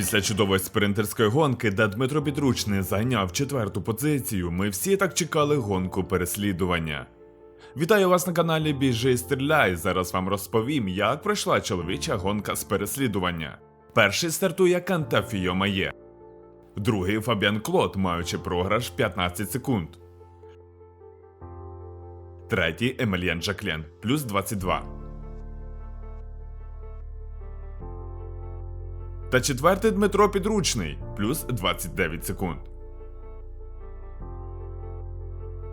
Після чудової спринтерської гонки, де Дмитро Підручний зайняв четверту позицію, ми всі так чекали гонку переслідування. Вітаю вас на каналі Біжи і Стріляй. Зараз вам розповім, як пройшла чоловіча гонка з переслідування. Перший стартує Канта Фіомає. Другий Фабіан Клод, маючи програш 15 секунд. Третій Емельян Жаклен, плюс 22. Та четвертий Дмитро Підручний, плюс 29 секунд.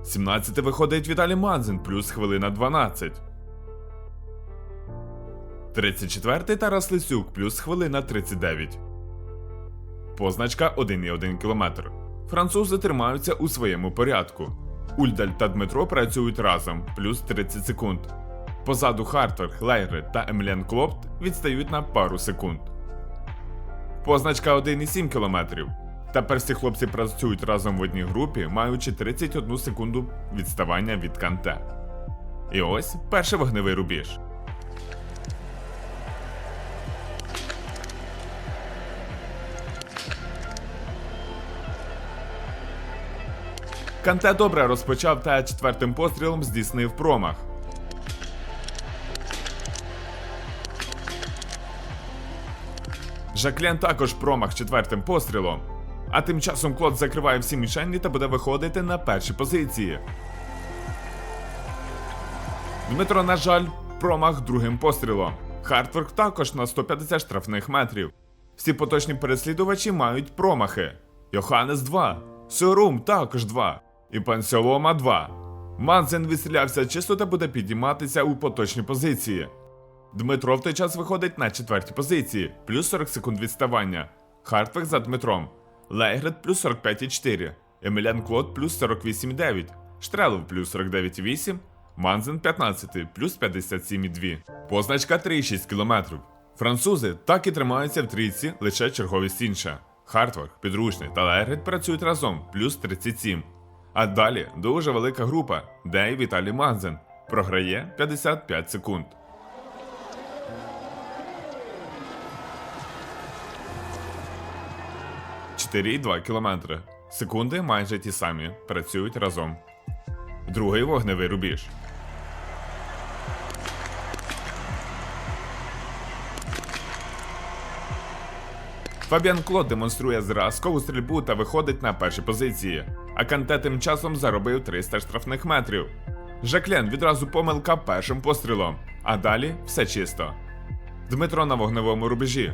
17 виходить Віталій Манзин, плюс хвилина 12. 34 Тарас Лисюк, плюс хвилина 39. Позначка 1,1 км. Французи тримаються у своєму порядку. Ульдаль та Дмитро працюють разом, плюс 30 секунд. Позаду Хартвер, Лейре та Емлен Клопт відстають на пару секунд. Позначка 1,7 км. Тепер всі хлопці працюють разом в одній групі, маючи 31 секунду відставання від канте. І ось перший вогневий рубіж. Канте добре розпочав та четвертим пострілом здійснив промах. Жаклен також промах четвертим пострілом. А тим часом Клод закриває всі мішені та буде виходити на перші позиції. Дмитро, на жаль, промах другим пострілом. Хартворк також на 150 штрафних метрів. Всі поточні переслідувачі мають промахи. Йоханнес 2, Сорум також 2, і Пансіолома 2. Мансен відстрілявся чисто та буде підійматися у поточні позиції. Дмитро в той час виходить на четвертій позиції, плюс 40 секунд відставання. Хартвек за Дмитром. Лейгрет плюс 45,4. Емілян Клод плюс 48,9. Штрелов плюс 49,8. Манзен 15, плюс 57,2. Позначка 3,6 км. Французи так і тримаються в трійці, лише черговість інша. Хартварк, Підручний та Лейгрет працюють разом, плюс 37. А далі дуже велика група, де і Віталій Манзен програє 55 секунд. Чотири і 2 кілометри. Секунди майже ті самі. Працюють разом. Другий вогневий рубіж. Фабіан Клод демонструє зразкову стрільбу та виходить на перші позиції, а Канте тим часом заробив 300 штрафних метрів. Жаклен відразу помилка першим пострілом, а далі все чисто. Дмитро на вогневому рубежі.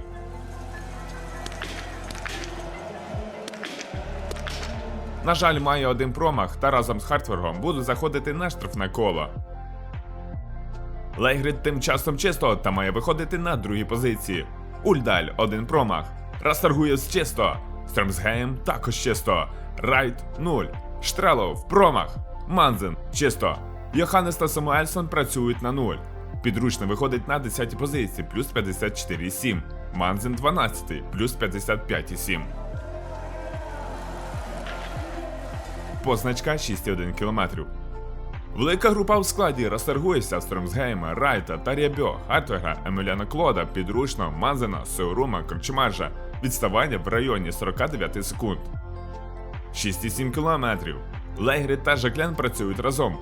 На жаль, має один промах та разом з Хартвергом буде заходити на штрафне коло. Лейгрид тим часом чисто та має виходити на другій позиції. Ульдаль один промах. Расторгуєс чисто. Стремсгейм також чисто. Райт 0. Штрелов промах. Манзен чисто. Йоханнес та Самуельсон працюють на 0. Підручний виходить на 10 позиції плюс 54,7. Манзен 12, плюс 55,7. Позначка 6,1 км. Велика група в складі Растергуєвся, Стромсгейма, Райта, Тар'ябьо, Хартвега, Емеляна Клода, Підручно, Манзена, Сеурума, Корчмаржа. Відставання в районі 49 секунд. 6,7 км. Лейгрі та Жаклен працюють разом.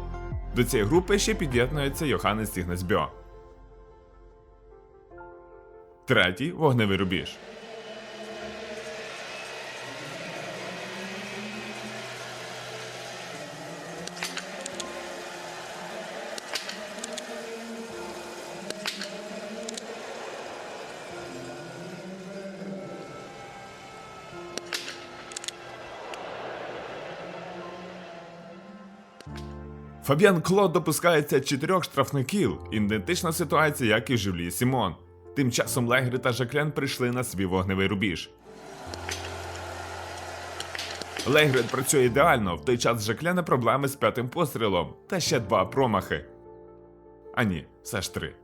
До цієї групи ще під'єднується Йоханнес Тігнесбьо. Третій вогневий рубіж. Фабіан Клод допускається чотирьох штрафників, ідентична ситуація, як і Жюлі Сімон. Тим часом Легрі та Жаклен прийшли на свій вогневий рубіж. Лейгрид працює ідеально, в той час Жаклена проблеми з п'ятим пострілом та ще два промахи. А ні, все ж три.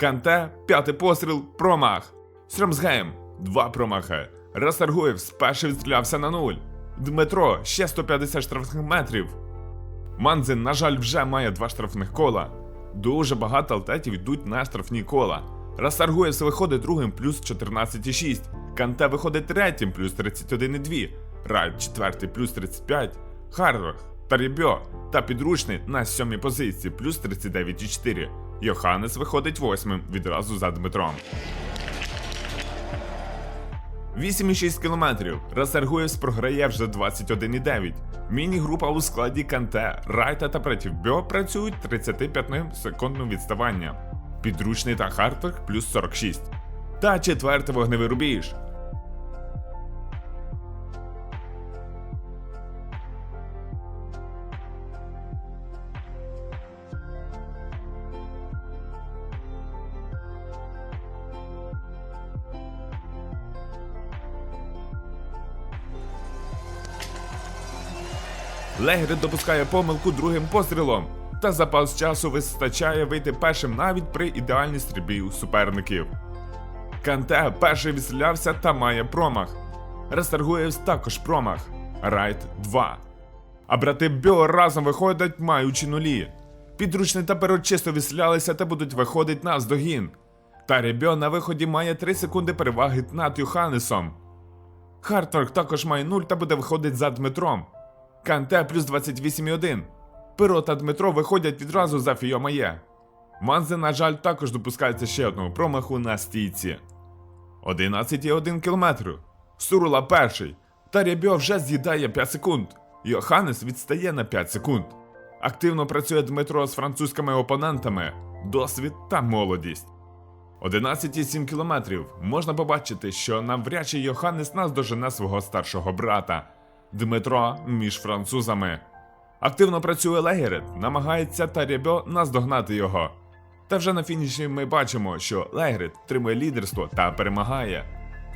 Канте, п'ятий постріл, промах. Сромсгейм, два промахи. Растаргуєв спершу відстрілявся на нуль. Дмитро ще 150 штрафних метрів. Манзин, на жаль, вже має два штрафних кола. Дуже багато алтетів йдуть на штрафні кола. Расаргуєс виходить другим плюс 14,6. Канте виходить третім плюс 31,2. Райт четвертий плюс 35. Харлах та Рібьо та підручний на сьомій позиції плюс 39,4. Йоханнес виходить восьмим відразу за Дмитром. 8,6 кілометрів. Расергуєвс програє вже 21,9. Міні-група у складі Канте, Райта та Претівбьо працюють 35 секундним відставанням. Підручний та Хартверк плюс 46. Та четвертий вогневий рубіж. Легрид допускає помилку другим пострілом, та запас часу вистачає вийти першим навіть при ідеальній стрільбі у суперників. Канте перший відстрілявся та має промах. Рестаргуєвс також промах. Райт 2. А брати Бьо разом виходять, маючи нулі. Підручний та перо чисто відстрілялися та будуть виходити на здогін. Та Ребьо на виході має 3 секунди переваги над Йоханнесом. Хартворк також має 0 та буде виходити за Дмитром. Канте плюс 28,1. Перо та Дмитро виходять відразу за Фіомає. Манзе, на жаль, також допускається ще одного промаху на стійці. 11,1 км. Сурула перший. Та Рябьо вже з'їдає 5 секунд. Йоханнес відстає на 5 секунд. Активно працює Дмитро з французькими опонентами. Досвід та молодість. 11,7 кілометрів. Можна побачити, що навряд чи Йоханнес наздожене свого старшого брата. Дмитро між французами. Активно працює Легерет, намагається Тарябьо наздогнати його. Та вже на фініші ми бачимо, що Легерет тримає лідерство та перемагає.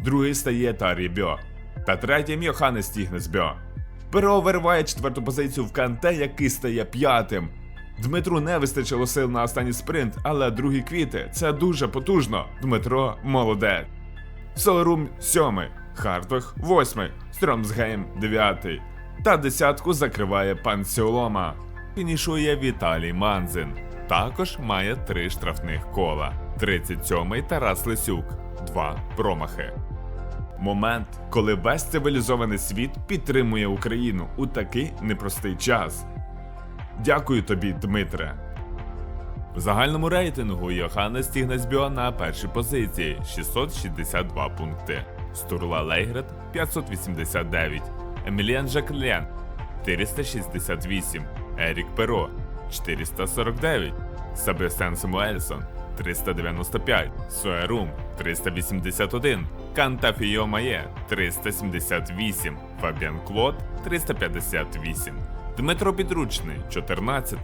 Другий стає Тарібьо. Та третім Йоханнес Тігнесбьо. Перо вириває четверту позицію в Канте, який стає п'ятим. Дмитру не вистачило сил на останній спринт, але другі квіти це дуже потужно. Дмитро молодець. Солерум 7, Хартвих 8, Стромсгейм 9. Та десятку закриває пан Сіолома. Фінішує Віталій Манзин. Також має три штрафних кола. 37-й Тарас Лисюк. Два промахи. Момент, коли весь цивілізований світ підтримує Україну у такий непростий час. Дякую тобі, Дмитре. В загальному рейтингу Йоханнес Тігнесбьо на першій позиції 662 пункти. Стурла Лейгрет 589, Еміліан Жаклен 468, Ерік Перо 449, Себастьян Самуельсон 395, Суерум 381, Кантафіо Має 378, Фабіан Клод 358, Дмитро Підручний 14,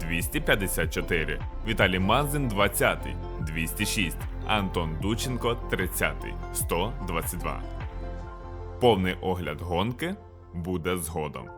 254, Віталій Мазин 20, 206, Антон Дученко 30, 122. Повний огляд гонки буде згодом.